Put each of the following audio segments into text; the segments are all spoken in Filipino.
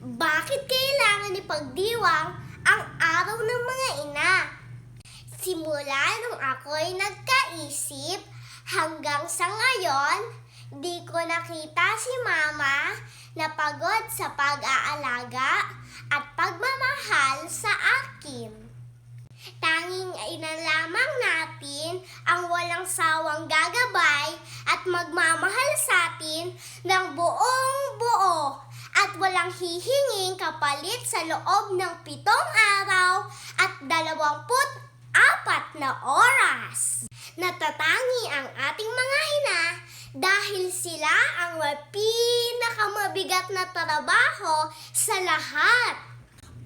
Bakit kailangan ipagdiwang ang araw ng mga ina? Simula nung ako'y nagkaisip hanggang sa ngayon, di ko nakita si mama na pagod sa pag-aalaga at pagmamahal sa akin. Tanging ina lamang natin ang walang sawang gagabay at magmamahal sa atin ng buong walang hihinging kapalit sa loob ng pitong araw at dalawamput apat na oras. Natatangi ang ating mga ina dahil sila ang pinakamabigat na trabaho sa lahat.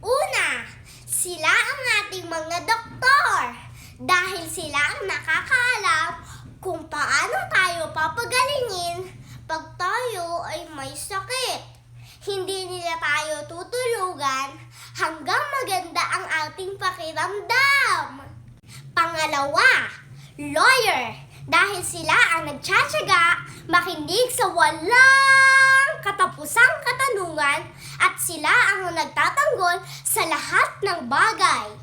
Una, sila ang ating mga doktor dahil sila ang nakakaalam kung paano tayo papagalingin pag tayo ay may sakit. Hindi nila tayo tutulugan hanggang maganda ang ating pakiramdam. Pangalawa, lawyer dahil sila ang nagtsatsaga makinig sa walang katapusang katanungan at sila ang nagtatanggol sa lahat ng bagay.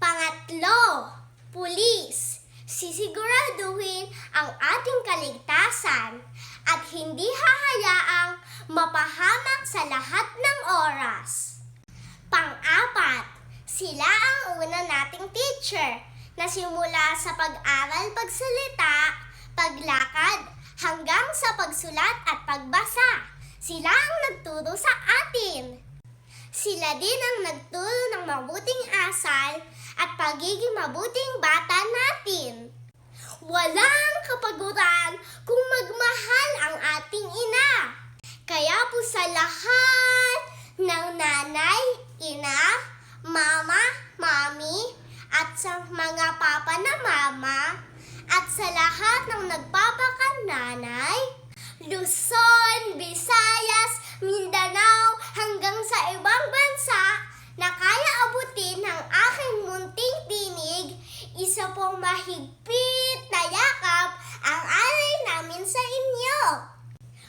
Pangatlo, pulis. Sisiguraduhin ang ating kaligtasan at hindi hahayaang mapahamak sa lahat ng oras. Pang-apat, sila ang una nating teacher na simula sa pag-aral pagsalita, paglakad, hanggang sa pagsulat at pagbasa. Sila ang nagturo sa atin. Sila din ang nagturo ng mabuting asal at pagiging mabuting bata natin. Walang kapaguran kung magmahal ang ating ina. Kaya po sa lahat ng nanay, ina, mama, mami, at sa mga papa na mama, at sa lahat ng nagpapakananay, Luzon, Visayas, Mindanao, hanggang sa ibang bansa na kaya abutin ng aking munting tinig, isa pong mahigpit na yakap ang alay namin sa inyo.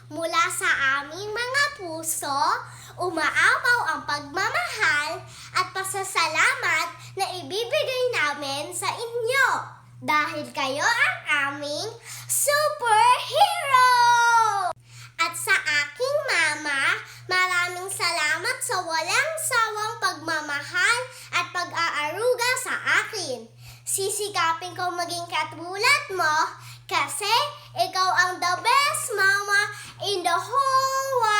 Mula sa aming mga puso, umaapaw ang pagmamahal at pasasalamat na ibibigay namin sa inyo. Dahil kayo ang aming superhero! At sa aking mama, maraming salamat sa walang sawang pagmamahal at pag-aaruga sa akin. Sisikapin ko maging katulad mo kasi ikaw ang the best mama in the whole world.